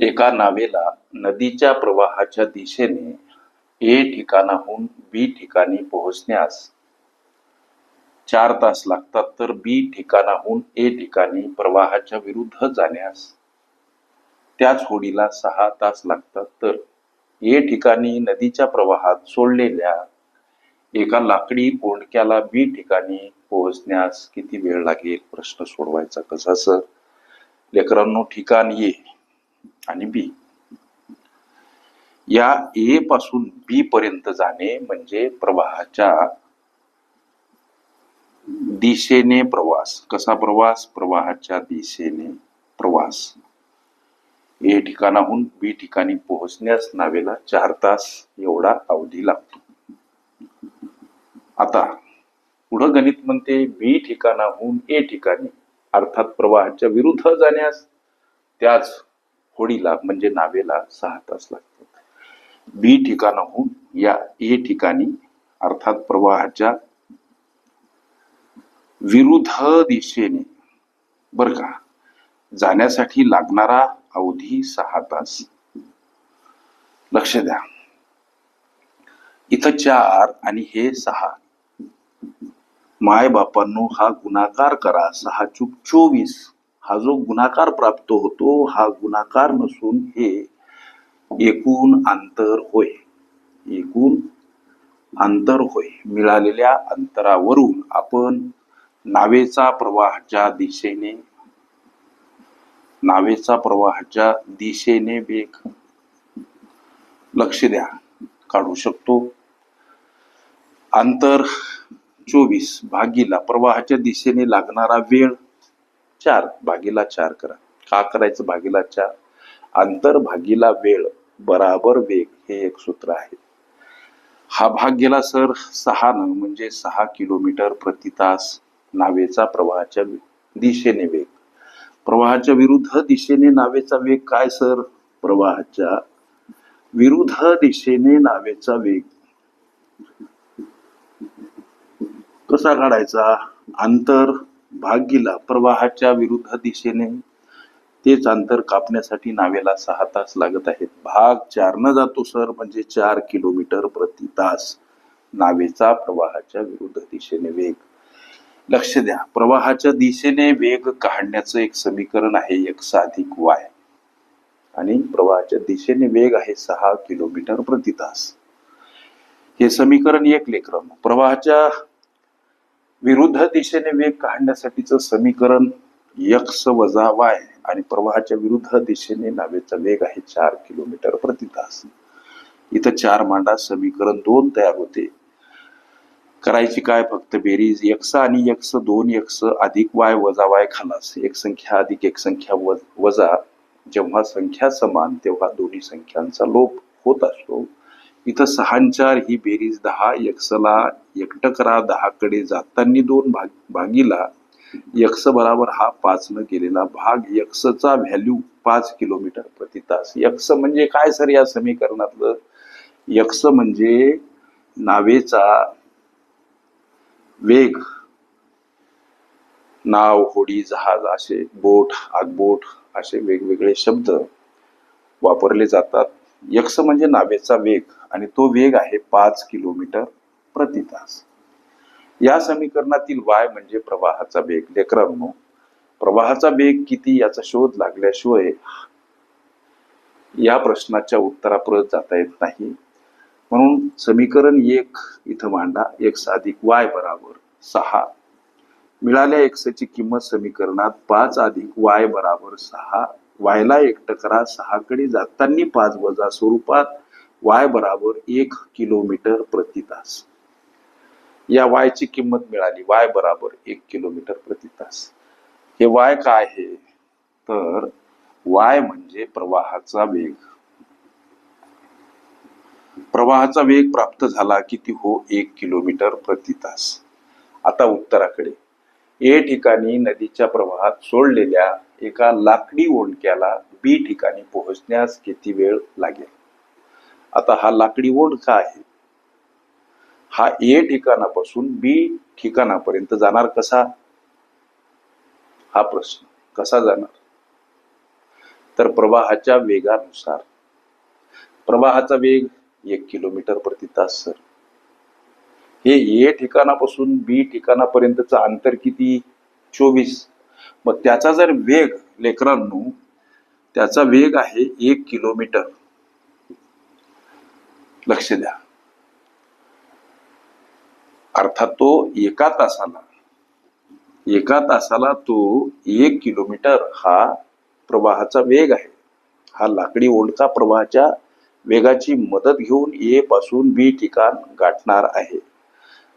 एका नावेला नदीच्या प्रवाहाच्या दिशेने ए ठिकाणाहून बी ठिकाणी पोहोचण्यास चार तास लागतात तर बी ठिकाणाहून ए ठिकाणी प्रवाहाच्या विरुद्ध जाण्यास. त्याच होडीला सहा तास लागतात तर ए ठिकाणी नदीच्या प्रवाहात सोडलेल्या एका लाकडी कोंडक्याला बी ठिकाणी पोहोचण्यास किती वेळ लागेल? प्रश्न सोडवायचा कसा सर? लेकरांनो ठिकाण ये. आणि बी. या ए पासून बी पर्यंत जाणे म्हणजे प्रवाहाच्या दिशेने प्रवास. कसा प्रवास? प्रवाहाच्या दिशेने प्रवास. ए ठिकाणाहून बी ठिकाणी पोहोचण्यास नावेला चार तास एवढा अवधी लागतो. आता पुढं गणित म्हणते बी ठिकाणाहून ए ठिकाणी अर्थात प्रवाहाच्या विरुद्ध जाण्यास त्याच होडीला म्हणजे नावेला सहा तास लागतात. बी ठिकाणाहून या ए ठिकाणी अर्थात प्रवाहाच्या विरुद्ध दिशेने बर का जाण्यासाठी लागणारा अवधी सहा तास. लक्ष द्या. इथं चार आणि हे सहा. माय बापांनो हा गुणाकार करा सहा चूक चोवीस. हा जो गुणाकार प्राप्त होतो हा गुणाकार नसून हे एकूण अंतर होय. एकूण अंतर होय. मिळालेल्या अंतरावरून आपण नावेचा प्रवाहाच्या दिशेने नावेचा प्रवाहाच्या दिशेने वेग लक्ष द्या. काढू शकतो. अंतर चोवीस भागीला प्रवाहाच्या दिशेने लागणारा वेळ चार भागीला चार करा. का करायचं भागीला चार? अंतर भागीला वेळ बराबर वेग हे एक सूत्र आहे. हा भाग गेला सर सहा न म्हणजे सहा किलोमीटर प्रति तास नावेचा प्रवाहाच्या दिशेने वेग. प्रवाहाच्या विरुद्ध दिशेने नावेचा वेग काय सर? प्रवाहाच्या विरुद्ध दिशेने नावेचा वेग. कसा काढायचा? अंतर भागीला प्रवाहाच्या विरुद्ध दिशेने तेच अंतर कापण्यासाठी नावेला सहा तास लागत आहेत. भाग चारनं जातो सर. म्हणजे चार किलोमीटर प्रति तास नावेचा प्रवाहाच्या विरुद्ध दिशेने वेग. लक्ष द्या. प्रवाहाच्या दिशेने वेग काढण्याचं एक समीकरण आहे एक्स अधिक वाय. आणि प्रवाहाच्या दिशेने वेग आहे सहा किलोमीटर प्रति तास. हे समीकरण एक लेखरम प्रवाहाच्या विरुद्ध दिशेने वेग काढण्यासाठीचं समीकरण यक्स वजा वाय आणि प्रवाहाच्या विरुद्ध दिशेने नावेचा वेग आहे चार किलोमीटर प्रति तास. इथं चार मांडा समीकरण दोन तयार होते. करायची काय फक्त बेरीज? एक्स आणि एक्स दोन एक्स अधिक वाय वजा वाय खालास. एक संख्या अधिक एक संख्या वजा. जेव्हा संख्या समान तेव्हा दोन्ही संख्यांचा लोप होत असतो. इथं सहांचार ही बेरीज दहा यक्षला एकटकरा दहाकडे दहा कडे जाताना दोन भाग भागीला. यक्ष बराबर हा पाच न भाग. यक्षचा व्हॅल्यू पाच किलोमीटर प्रति तास. यक्ष म्हणजे काय सर या समीकरणातलं? यक्ष म्हणजे नावेचा वेग. नाव होडी जहाज असे बोट आगबोट असे वेगवेगळे शब्द वापरले जातात. यक्ष म्हणजे नावेचा वेग आणि तो वेग आहे पाच किलोमीटर प्रति तास. या समीकरणातील वाय म्हणजे प्रवाहाचा वेग. लेकरांनो प्रवाहाचा वेग किती याचा शोध लागल्याशिवाय या प्रश्नाच्या उत्तरापर्यंत जाता येत नाही. म्हणून समीकरण एक इथं मांडा. एक्स अधिक वाय बराबर सहा. मिळाल्या एक्सची किंमत समीकरणात पाच अधिक वाय बराबर सहा. वायला एक टकरा सहाकडे जाताना पाच वजा स्वरूपात वाय बराबर एक किलोमीटर प्रति तास. या वायची किंमत मिळाली वाय बराबर एक किलोमीटर प्रति तास. हे वाय काय आहे? तर वाय म्हणजे प्रवाहाचा वेग. प्रवाहाचा वेग प्राप्त झाला किती हो एक किलोमीटर प्रति तास. आता उत्तराकडे. ए ठिकाणी नदीच्या प्रवाहात सोडलेल्या एका लाकडी ओंडक्याला बी ठिकाणी पोहोचण्यास किती वेळ लागेल? आता हा लाकडी ओंडका आहे. हा ए ठिकाणापासून बी ठिकाणापर्यंत जाणार कसा? हा प्रश्न कसा जाणार? तर प्रवाहाच्या वेगानुसार प्रवाहाचा वेग एक किलोमीटर प्रति तास सर. हे ए ठिकाणापासून बी ठिकाणापर्यंतचं अंतर किती? चोवीस. मग त्याचा जर वेग लेकरांनो त्याचा वेग आहे एक किलोमीटर. लक्ष द्या. अर्थात तो एका तासाला एका तासाला तो एक किलोमीटर हा प्रवाहाचा वेग आहे. हा लाकडी ओढका प्रवाहाच्या वेगाची मदत घेऊन ए पासून बी ठिकाण गाठणार आहे.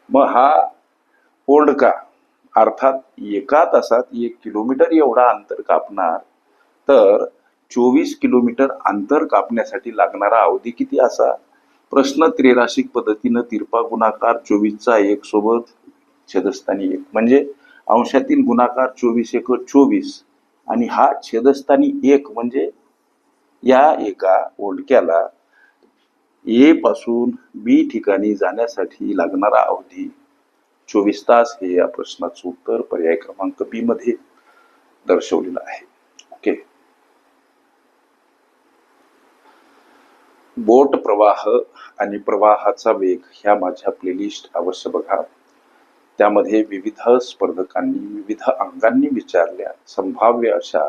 मग हा ओढका अर्थात एका तासात एक किलोमीटर एवढा अंतर कापणार तर चोवीस किलोमीटर अंतर कापण्यासाठी लागणारा अवधी किती असा? प्रश्न त्रिराशिक पद्धतीनं तिरपा गुणाकार चोवीसचा एक सोबत छेदस्थानी एक. म्हणजे अंशातील गुणाकार चोवीस एक चोवीस आणि हा छेदस्थानी एक म्हणजे या एका ओंडक्याला ए पासून बी ठिकाणी जाण्यासाठी लागणारा अवधी. चोवीस तास हे या प्रश्नाचं उत्तर पर्याय क्रमांक बी मध्ये दर्शवलेलं आहे. ओके बोट प्रवाह आणि प्रवाहाचा वेग ह्या माझ्या प्लेलिस्ट अवश्य बघा. त्यामध्ये विविध स्पर्धकांनी विविध अंगांनी विचारल्या संभाव्य अशा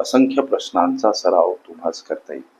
असंख्य प्रश्नांचा सराव तुम्हाच करता येईल.